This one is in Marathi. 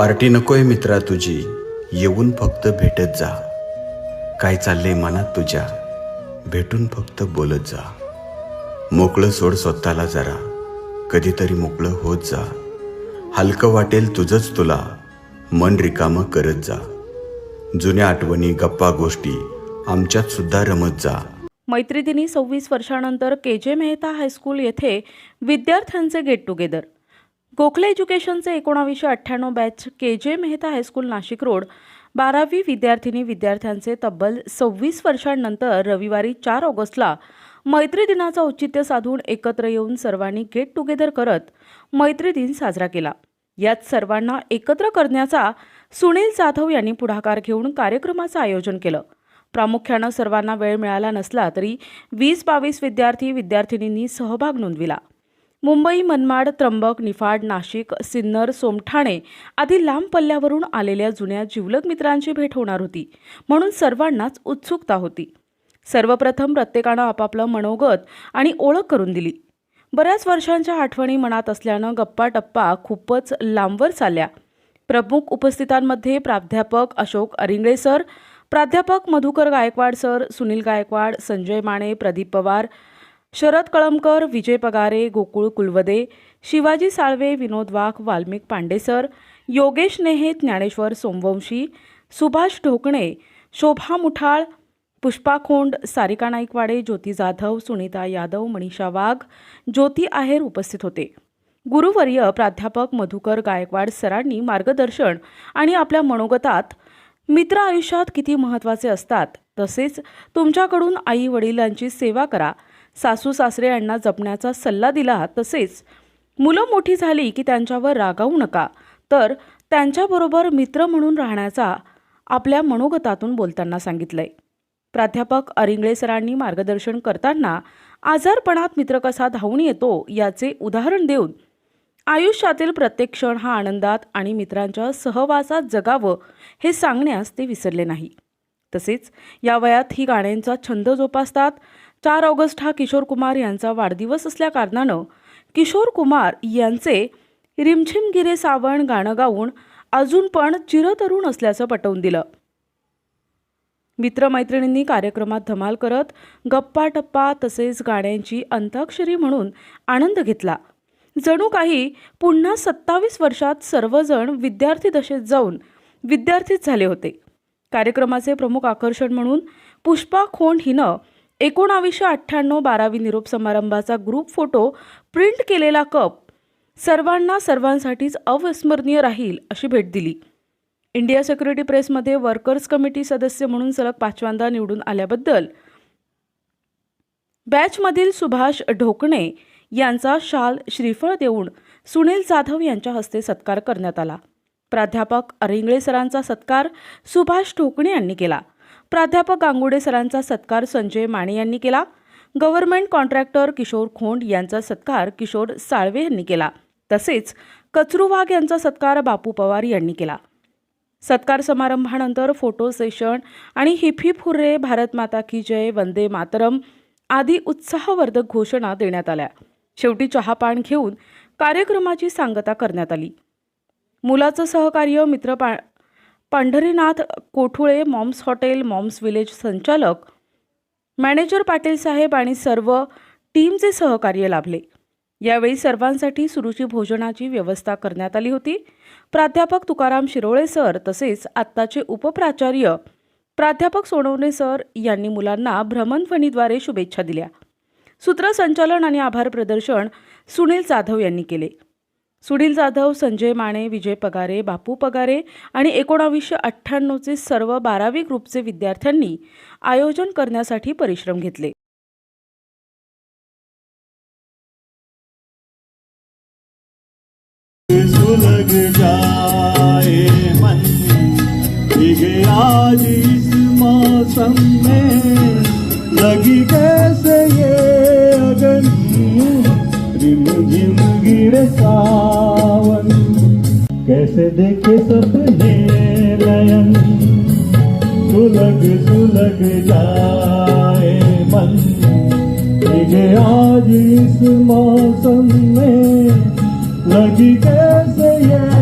पार्टी नकोय मित्रा तुझी. येऊन फक्त भेटत जा. काय चाललंय मनात तुझ्या? भेटून फक्त बोलत जा. मोकळं सोड स्वतःला जरा. कधीतरी मोकळं होत जा. हलकं वाटेल तुझंच तुला. मन रिकामं करत जा. जुन्या आठवणी गप्पा गोष्टी आमच्यात सुद्धा रमत जा. मैत्रिदिनी सव्वीस वर्षानंतर के जे मेहता हायस्कूल येथे विद्यार्थ्यांचे गेट टुगेदर. गोखले एज्युकेशनचे एकोणावीसशे अठ्ठ्याण्णव बॅच के जे मेहता हायस्कूल नाशिक रोड बारावी विद्यार्थिनी विद्यार्थ्यांचे तब्बल सव्वीस वर्षांनंतर रविवारी चार ऑगस्टला मैत्री दिनाचं औचित्य साधून एकत्र येऊन सर्वांनी गेट टुगेदर करत मैत्री दिन साजरा केला. यात सर्वांना एकत्र करण्याचा सुनील जाधव यांनी पुढाकार घेऊन कार्यक्रमाचं आयोजन केलं. प्रामुख्यानं सर्वांना वेळ मिळाला नसला तरी वीस बावीस विद्यार्थी विद्यार्थिनींनी सहभाग नोंदविला. मुंबई मनमाड त्र्यंबक निफाड नाशिक सिन्नर सोमठाणे आदी लांब पल्ल्यावरून आलेल्या जुन्या जिवलग मित्रांची भेट होणार होती. म्हणून सर्वांनाच उत्सुकता होती. सर्वप्रथम प्रत्येकानं आपापलं मनोगत आणि ओळख करून दिली. बऱ्याच वर्षांच्या आठवणी मनात असल्यानं गप्पा टप्पा खूपच लांबवर चालल्या. प्रमुख उपस्थितांमध्ये प्राध्यापक अशोक अरिंगळे सर प्राध्यापक मधुकर गायकवाड सर सुनील गायकवाड संजय माने प्रदीप पवार शरद कळमकर विजय पगारे गोकुळ कुलवदे शिवाजी साळवे विनोद वाघ वाल्मिक पांडेसर योगेश नेहे ज्ञानेश्वर सोमवंशी सुभाष ढोकणे शोभा मुठाळ पुष्पा खोंड सारिका नाईकवाडे ज्योती जाधव सुनीता यादव मनीषा वाघ ज्योती आहेर उपस्थित होते. गुरुवर्य प्राध्यापक मधुकर गायकवाड सरांनी मार्गदर्शन आणि आपल्या मनोगतात मित्र आयुष्यात किती महत्त्वाचे असतात तसेच तुमच्याकडून आई वडिलांची सेवा करा सासू सासरे यांना जपण्याचा सल्ला दिला तसेच मुलं मोठी झाली की त्यांच्यावर रागावू नका. तर त्यांच्याबरोबर मित्र म्हणून राहण्याचा आपल्या मनोगतातून बोलताना सांगितलंय. प्राध्यापक अरिंगळे सरांनी मार्गदर्शन करताना आजारपणात मित्र कसा धावून येतो याचे उदाहरण देऊन आयुष्यातील प्रत्येक क्षण हा आनंदात आणि मित्रांच्या सहवासात जगावं हे सांगण्यास ते विसरले नाही. तसेच या वयात ही गाण्यांचा छंद जोपासतात. चार ऑगस्ट हा किशोर कुमार यांचा वाढदिवस असल्याकारणानं किशोर कुमार यांचे रिमझिम गिरे सावण गाणं गाऊन अजून पण चिरतरुण असल्याचं पटवून दिलं. मित्रमैत्रिणींनी कार्यक्रमात धमाल करत गप्पा टप्पा तसेच गाण्यांची अंताक्षरी म्हणून आनंद घेतला. जणू काही पुन्हा सत्तावीस वर्षात सर्वजण विद्यार्थी दशेत जाऊन विद्यार्थीच झाले होते. कार्यक्रमाचे प्रमुख आकर्षण म्हणून पुष्पा खोंड हिनं एकोणावीसशे अठ्ठ्याण्णव बारावी निरोप समारंभाचा ग्रुप फोटो प्रिंट केलेला कप सर्वांना सर्वांसाठीच अविस्मरणीय राहील अशी भेट दिली. इंडिया सिक्युरिटी प्रेसमध्ये वर्कर्स कमिटी सदस्य म्हणून सलग पाचव्यांदा निवडून आल्याबद्दल बॅचमधील सुभाष ढोकणे यांचा शाल श्रीफळ देऊन सुनील जाधव यांच्या हस्ते सत्कार करण्यात आला. प्राध्यापक अरिंगळे सरांचा सत्कार सुभाष ढोकणे यांनी केला. प्राध्यापक गांगुडे सरांचा सत्कार संजय माने यांनी केला. गव्हर्नमेंट कॉन्ट्रॅक्टर किशोर खोंड यांचा सत्कार किशोर साळवे यांनी केला. तसेच कचरू वाघ यांचा सत्कार बापू पवार यांनी केला. सत्कार समारंभानंतर फोटो सेशन आणि hip hip hurray Bharat Mata की जय वंदे मातरम आदी उत्साहवर्धक घोषणा देण्यात आल्या. शेवटी चहापान घेऊन कार्यक्रमाची सांगता करण्यात आली. मुलाचं सहकार्य मित्र पा Pandharinath Kothule Mom's Hotel Mom's Village संचालक मॅनेजर पाटील साहेब आणि सर्व टीमचे सहकार्य लाभले. यावेळी सर्वांसाठी सुरुची भोजनाची व्यवस्था करण्यात आली होती. प्राध्यापक तुकाराम शिरोळे सर तसेच आत्ताचे उपप्राचार्य प्राध्यापक सोनवणे सर यांनी मुलांना भ्रमणध्वनीद्वारे शुभेच्छा दिल्या. सूत्रसंचालन आणि आभार प्रदर्शन सुनील जाधव यांनी केले. सुनील जाधव संजय माने विजय पगारे बापू पगारे आणि एकोणावीसशे अठ्ठ्याण्णवचे सर्व बारावी ग्रुपचे विद्यार्थ्यांनी आयोजन करण्यासाठी परिश्रम घेतले. लगी देखे सपने लयन सुलग सुलग जाए मन। तुझे आज इस मौसम में लगी कैसे ये